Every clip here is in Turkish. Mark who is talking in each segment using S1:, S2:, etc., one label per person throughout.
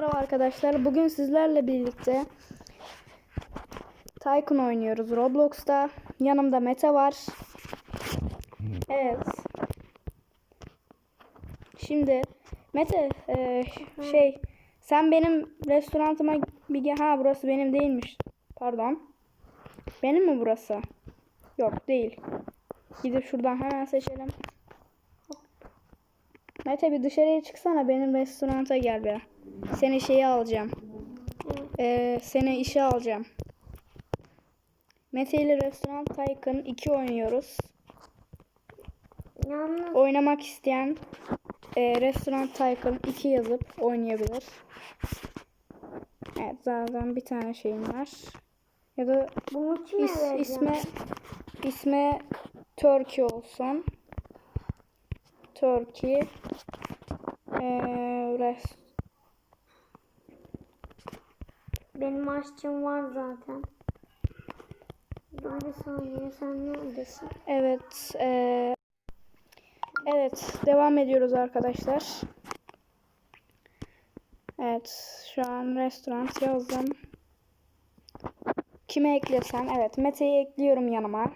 S1: Merhaba arkadaşlar. Bugün sizlerle birlikte Tycoon oynuyoruz Roblox'ta. Yanımda Mete var. Evet. Şimdi Mete e, şey sen benim restorantıma bir gel. Ha burası benim değilmiş. Pardon. Benim mi burası? Yok değil. Gidip şuradan hemen seçelim. Mete bir dışarıya çıksana benim restoranta gel be. Seni şeye alacağım. Ee, seni işe alacağım. Mete ile Restoran Tycoon 2 oynuyoruz.
S2: Yalnız
S1: Oynamak isteyen e, Restoran Tycoon 2 yazıp oynayabilir. Evet zaten bir tane şeyim var. Ya da
S2: bunu kime
S1: is,
S2: vereceğim?
S1: isme isme Turkey olsun. Turkey ee, rest
S2: Benim aşçım var zaten. Dur bir saniye sen neredesin?
S1: Evet. eee, evet. Devam ediyoruz arkadaşlar. Evet. Şu an restoran yazdım. Kime eklesem? Evet. Mete'yi ekliyorum yanıma.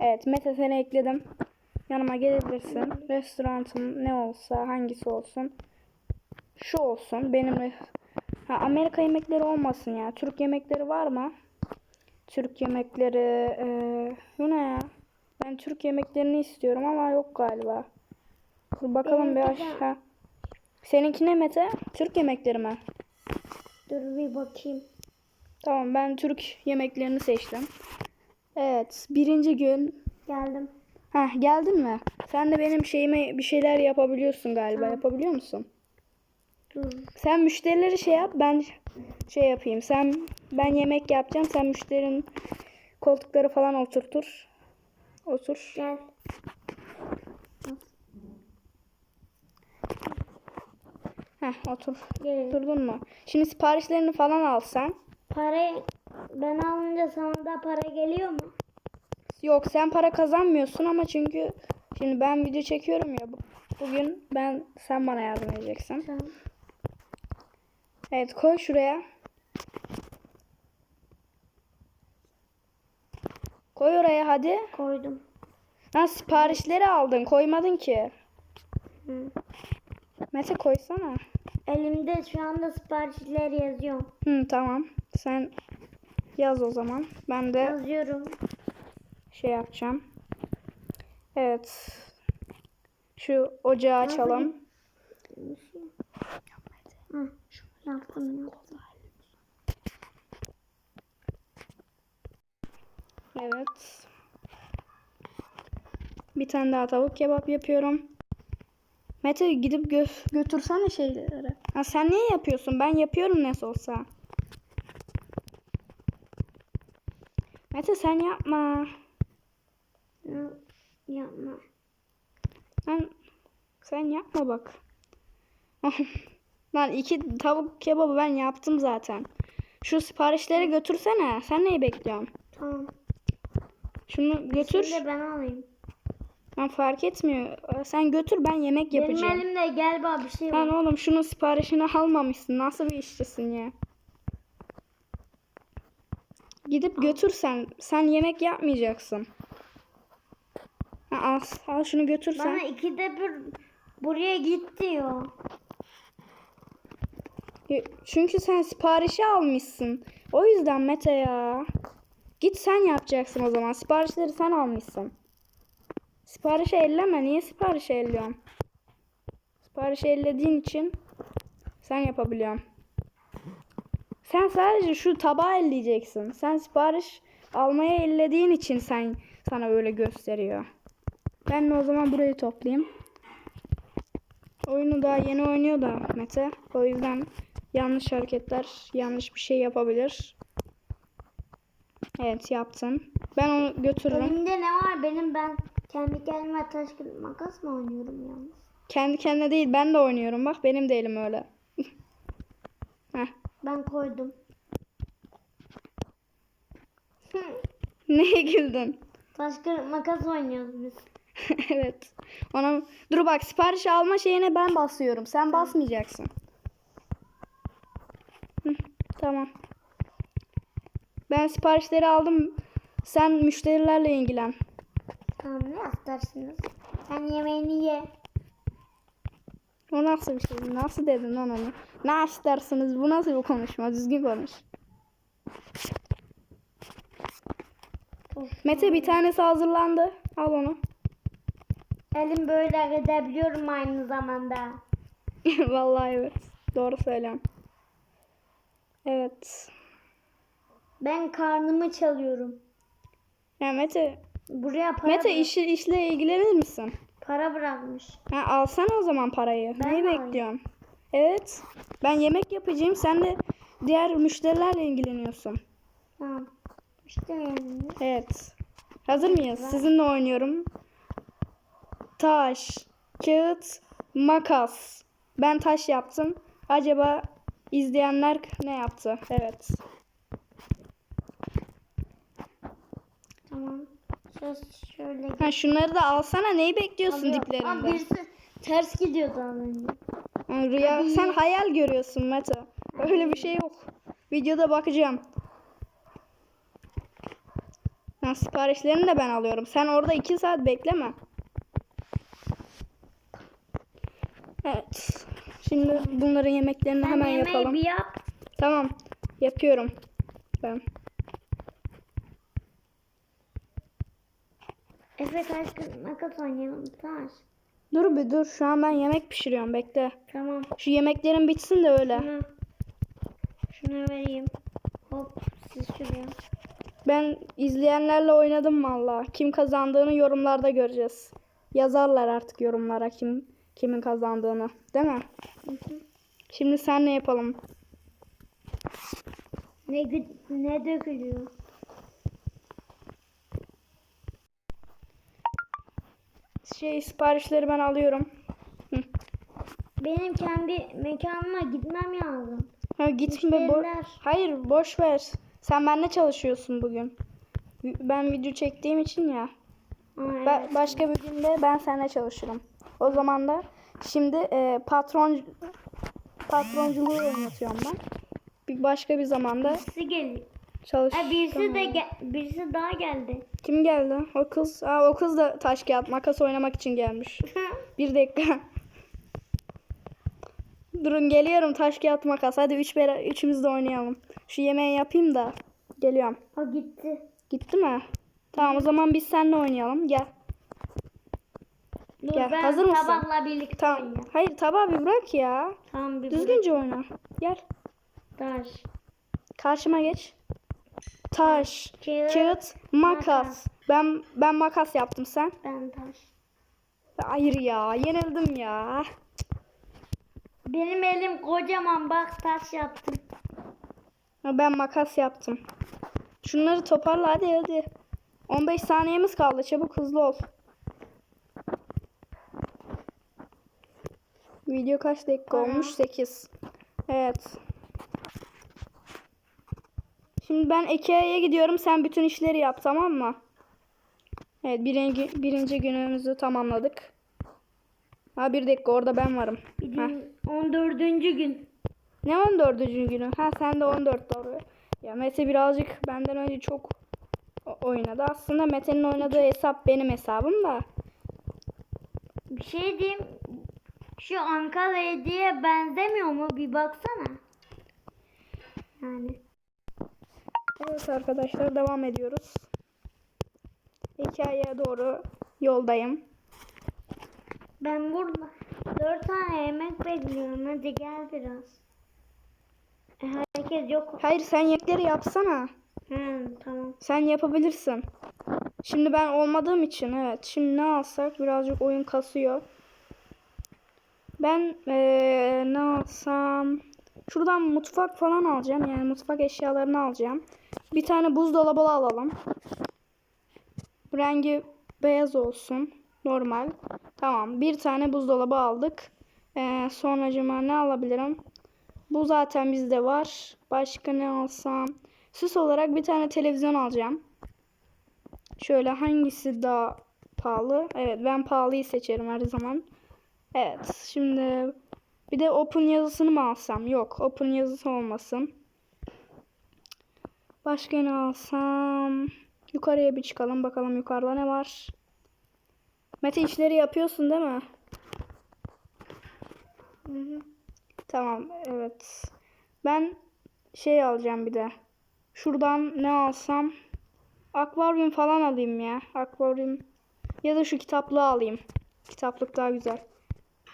S1: Evet. Mete seni ekledim. Yanıma gelebilirsin. Restoranım ne olsa hangisi olsun. Şu olsun. Benim ha, Amerika yemekleri olmasın ya. Türk yemekleri var mı? Türk yemekleri bu ne ya? Ben Türk yemeklerini istiyorum ama yok galiba. Dur bakalım bir
S2: Benimki de-
S1: aşağı. Seninki ne Mete? Türk yemekleri mi?
S2: Dur bir bakayım.
S1: Tamam ben Türk yemeklerini seçtim. Evet birinci gün.
S2: Geldim.
S1: Heh geldin mi? Sen de benim şeyime bir şeyler yapabiliyorsun galiba.
S2: Tamam.
S1: Yapabiliyor musun?
S2: Dur.
S1: Sen müşterileri şey yap ben şey yapayım. Sen ben yemek yapacağım. Sen müşterinin koltukları falan oturtur. Otur.
S2: Gel.
S1: Heh otur.
S2: Gel.
S1: Durdun mu? Şimdi siparişlerini falan alsan.
S2: Para ben alınca sana da para geliyor mu?
S1: Yok sen para kazanmıyorsun ama çünkü şimdi ben video çekiyorum ya. bu- Bugün ben sen bana yardım edeceksin.
S2: Tamam.
S1: Evet koy şuraya. Koy oraya hadi.
S2: Koydum.
S1: Ha siparişleri aldın koymadın ki.
S2: Hı.
S1: Mete koysana.
S2: Elimde şu anda siparişler yazıyorum.
S1: Hı tamam. Sen yaz o zaman. Ben de
S2: Yazıyorum.
S1: şey yapacağım. Evet. Şu ocağı açalım.
S2: Hı. Yaptım yaptım.
S1: Evet. Bir tane daha tavuk kebap yapıyorum. Mete gidip gö- götürsene şeyleri. Ha sen niye yapıyorsun? Ben yapıyorum nasıl olsa. Mete sen yapma.
S2: Hı, Yapma.
S1: Sen sen yapma bak. Lan iki tavuk kebabı ben yaptım zaten. Şu siparişleri götürsene. Sen neyi bekliyorsun?
S2: Tamam.
S1: Şunu götür.
S2: Şimdi ben alayım.
S1: Ben fark etmiyor. Sen götür ben yemek yapacağım.
S2: Benim elimde gel bak bir şey var.
S1: Lan oğlum şunun siparişini almamışsın. Nasıl bir işçisin ya? Gidip götür sen. Sen yemek yapmayacaksın. Ha, al, al şunu götür sen.
S2: Bana ikide bir buraya git diyor.
S1: Çünkü sen siparişi almışsın. O yüzden Mete ya. Git sen yapacaksın o zaman. Siparişleri sen almışsın. Siparişi elleme. Niye siparişi elliyorsun? Siparişi ellediğin için sen yapabiliyorsun. Sen sadece şu tabağı elleyeceksin. Sen sipariş almaya ellediğin için sen sana öyle gösteriyor. Ben de o zaman burayı toplayayım. Oyunu daha yeni oynuyor da Mete. O yüzden yanlış hareketler, yanlış bir şey yapabilir. Evet yaptım. Ben onu götürürüm.
S2: Elimde ne var benim ben kendi kendime taş kılıç makas mı oynuyorum yalnız?
S1: Kendi kendine değil ben de oynuyorum. Bak benim de elim öyle. Heh.
S2: Ben koydum.
S1: Neye güldün?
S2: Taş kılıç makas oynuyoruz biz.
S1: evet. Ona dur bak sipariş alma şeyine ben basıyorum. Sen basmayacaksın. Tamam. Ben siparişleri aldım. Sen müşterilerle ilgilen.
S2: Tamam ne istersiniz? Sen yemeğini ye.
S1: O nasıl bir şey? Nasıl dedin lan onu? Ne istersiniz? Bu nasıl bir konuşma? Düzgün konuş. Mete bir tanesi hazırlandı. Al onu.
S2: Elim böyle gidebiliyorum aynı zamanda.
S1: Vallahi evet. Doğru söylüyorum. Evet.
S2: Ben karnımı çalıyorum.
S1: Ya Mete,
S2: Buraya para,
S1: Mete
S2: bırak-
S1: işi, işle ilgilenir misin?
S2: para bırakmış.
S1: Ha, alsana o zaman parayı.
S2: Ben
S1: Neyi
S2: mi alayım?
S1: bekliyorsun? Evet. Ben yemek yapacağım. Sen de diğer müşterilerle ilgileniyorsun.
S2: Tamam. İşte yani.
S1: Evet. Hazır mıyız? Sizinle oynuyorum. Taş, kağıt, makas. Ben taş yaptım. Acaba izleyenler ne yaptı? Evet.
S2: Tamam. Şöyle, şöyle
S1: Ha şunları da alsana. Neyi bekliyorsun.
S2: Aa,
S1: diplerinde?
S2: birisi ters gidiyordu az önce.
S1: Rüya,
S2: Hadi.
S1: sen hayal görüyorsun Mete. Öyle bir şey yok. Videoda bakacağım. Ha, siparişlerini de ben alıyorum. Sen orada iki saat bekleme. Evet. Şimdi bunların yemeklerini
S2: Sen
S1: hemen yapalım.
S2: bir yap.
S1: Tamam. Yapıyorum. Ben.
S2: Efe taş kız makas oynayalım. Taş.
S1: Dur bir dur. Şu an ben yemek pişiriyorum. Bekle.
S2: Tamam.
S1: Şu yemeklerin bitsin de öyle.
S2: Şunu, şunu vereyim. Hop siz şuraya.
S1: Ben izleyenlerle oynadım valla. Kim kazandığını yorumlarda göreceğiz. Yazarlar artık yorumlara kim kimin kazandığını. Değil mi? Şimdi sen ne yapalım?
S2: Ne, ne dökülüyor?
S1: Şey siparişleri ben alıyorum.
S2: Benim kendi mekanıma gitmem lazım.
S1: Ha gitme. Bo-. Hayır boş ver. Sen benimle çalışıyorsun bugün. Ben video çektiğim için ya.
S2: Aa,
S1: Ba-
S2: evet.
S1: başka bir günde ben seninle çalışırım. O zaman da şimdi e, patron patronculuğu oynatıyorum ben. Bir başka bir zamanda
S2: Birisi geliyor.
S1: çalış.
S2: Ha, birisi de gel- birisi daha geldi.
S1: Kim geldi? O kız. Aa, o kız da taş kağıt makas oynamak için gelmiş. Bir dakika. Durun geliyorum taş kağıt makas. Hadi üç bera- üçümüz de oynayalım. Şu yemeği yapayım da. Geliyorum.
S2: o gitti.
S1: Gitti mi? Tamam o zaman biz seninle oynayalım. Gel.
S2: Dur
S1: Gel,
S2: ben
S1: hazır mısın?
S2: tabakla birlikte
S1: Tamam.
S2: oynayayım.
S1: Hayır tabağı bir bırak ya.
S2: Tamam bir
S1: Düzgünce oyna. Gel.
S2: Taş.
S1: Karşıma geç. Taş,
S2: Kağıt,
S1: kağıt, makas.
S2: makas.
S1: Ben ben makas yaptım sen.
S2: Ben taş.
S1: Hayır ya, yenildim ya.
S2: Benim elim kocaman bak taş yaptım.
S1: Ben makas yaptım. Şunları toparla hadi hadi. 15 saniyemiz kaldı. Çabuk hızlı ol. Video kaç dakika
S2: Aa.
S1: olmuş? 8. Evet. Şimdi ben Ikea'ya gidiyorum. Sen bütün işleri yap tamam mı? Evet birinci, birinci günümüzü tamamladık. Ha bir dakika orada ben varım. Ha.
S2: gün 14. gün.
S1: Ne 14. günü? Ha sen de 14 doğru. Ya Mete birazcık benden önce çok oynadı. Aslında Mete'nin oynadığı hesap benim hesabım da.
S2: Bir şey diyeyim. Şu Ankara hediye benzemiyor mu? Bir baksana. Yani.
S1: Evet arkadaşlar devam ediyoruz. Hikayeye doğru yoldayım.
S2: Ben burada dört tane yemek bekliyorum. Hadi gel biraz. E, herkes yok.
S1: Hayır sen yekleri yapsana.
S2: Hı, tamam.
S1: Sen yapabilirsin. Şimdi ben olmadığım için evet. Şimdi ne alsak birazcık oyun kasıyor. Ben eee, ne alsam? Şuradan mutfak falan alacağım. Yani mutfak eşyalarını alacağım. Bir tane buzdolabı alalım. Rengi beyaz olsun. Normal. Tamam. Bir tane buzdolabı aldık. Eee sonracıma ne alabilirim? Bu zaten bizde var. Başka ne alsam? Süs olarak bir tane televizyon alacağım. Şöyle hangisi daha pahalı? Evet ben pahalıyı seçerim her zaman. Evet şimdi bir de open yazısını mı alsam? Yok open yazısı olmasın. Başka ne alsam? Yukarıya bir çıkalım bakalım yukarıda ne var. Mete işleri yapıyorsun değil mi?
S2: Hı hı.
S1: Tamam evet. Ben şey alacağım bir de. Şuradan ne alsam? Akvaryum falan alayım ya. Akvaryum. Ya da şu kitaplığı alayım. Kitaplık daha güzel.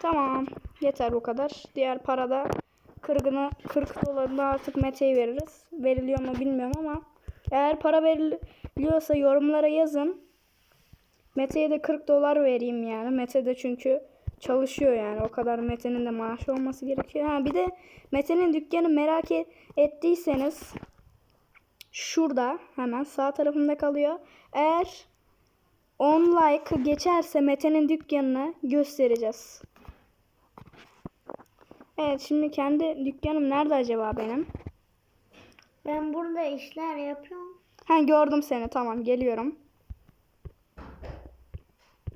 S1: Tamam. Yeter bu kadar. Diğer parada kırgını 40 dolarını artık Mete'ye veririz. Veriliyor mu bilmiyorum ama eğer para veriliyorsa yorumlara yazın. Mete'ye de 40 dolar vereyim yani. Mete de çünkü çalışıyor yani. O kadar Mete'nin de maaşı olması gerekiyor. Ha bir de Mete'nin dükkanı merak et- ettiyseniz şurada hemen sağ tarafında kalıyor. Eğer 10 like geçerse Mete'nin dükkanını göstereceğiz. Evet şimdi kendi dükkanım nerede acaba benim?
S2: Ben burada işler yapıyorum.
S1: Ha gördüm seni tamam geliyorum.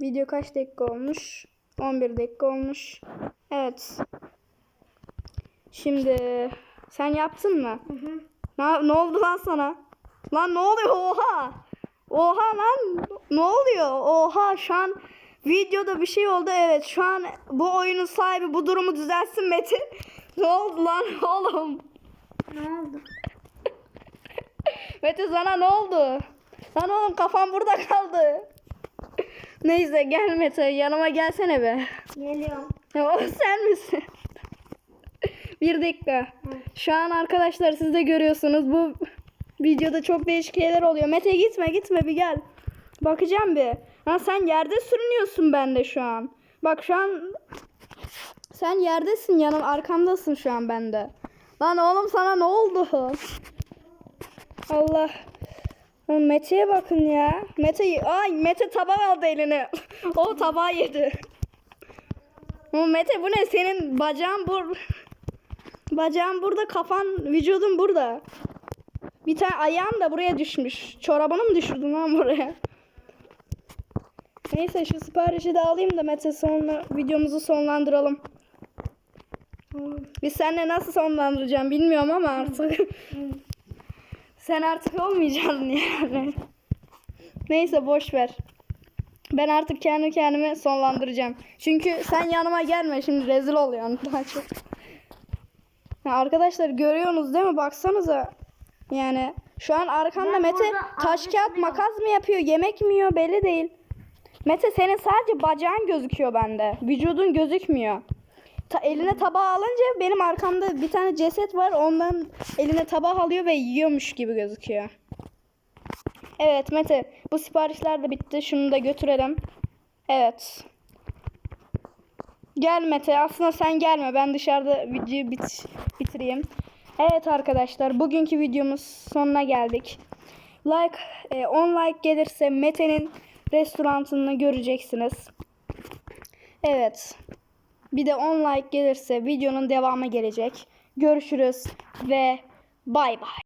S1: Video kaç dakika olmuş? 11 dakika olmuş. Evet. Şimdi sen yaptın mı?
S2: Hı hı.
S1: Ne, ne oldu lan sana? Lan ne oluyor? Oha! Oha lan! Ne oluyor? Oha şu an videoda bir şey oldu. Evet şu an bu oyunun sahibi bu durumu düzelsin Metin. Ne oldu lan oğlum?
S2: Ne oldu?
S1: Mete sana ne oldu? Lan oğlum kafam burada kaldı. Neyse gel Mete yanıma gelsene be.
S2: Geliyorum.
S1: Ya o sen misin? Bir dakika. Şu an arkadaşlar siz de görüyorsunuz bu videoda çok değişik şeyler oluyor. Mete gitme gitme bir gel. Bakacağım bir. Lan sen yerde sürünüyorsun bende şu an. Bak şu an sen yerdesin yanım arkamdasın şu an bende. Lan oğlum sana ne oldu? Allah. Mete'ye bakın ya. Mete ay Mete tabak aldı eline. o tabağı yedi. Ama Mete bu ne? Senin bacağın bur bacağın burada, kafan, vücudun burada. Bir tane ayağın da buraya düşmüş. Çorabını mı düşürdün lan buraya? Neyse şu siparişi de alayım da Mete sonra videomuzu sonlandıralım. Biz seninle nasıl sonlandıracağım bilmiyorum ama artık. Sen artık olmayacaksın yani. Neyse boş ver. Ben artık kendi kendimi sonlandıracağım. Çünkü sen yanıma gelme şimdi rezil oluyorsun daha çok. Ya arkadaşlar görüyorsunuz değil mi? Baksanıza. Yani şu an arkamda
S2: Ben
S1: Mete taş kağıt makas mı yapıyor, yemek mi yiyor belli değil. Mete senin sadece bacağın gözüküyor bende. Vücudun gözükmüyor. Ta, eline tabağı alınca benim arkamda bir tane ceset var. Ondan eline tabağı alıyor ve yiyormuş gibi gözüküyor. Evet Mete bu siparişler de bitti. Şunu da götürelim. Evet. Gel Mete aslında sen gelme. Ben dışarıda videoyu bit bitireyim. Evet arkadaşlar bugünkü videomuz sonuna geldik. Like e, 10 like gelirse Mete'nin restoranını göreceksiniz. Evet. Bir de 10 like gelirse videonun devamı gelecek. Görüşürüz ve bay bay.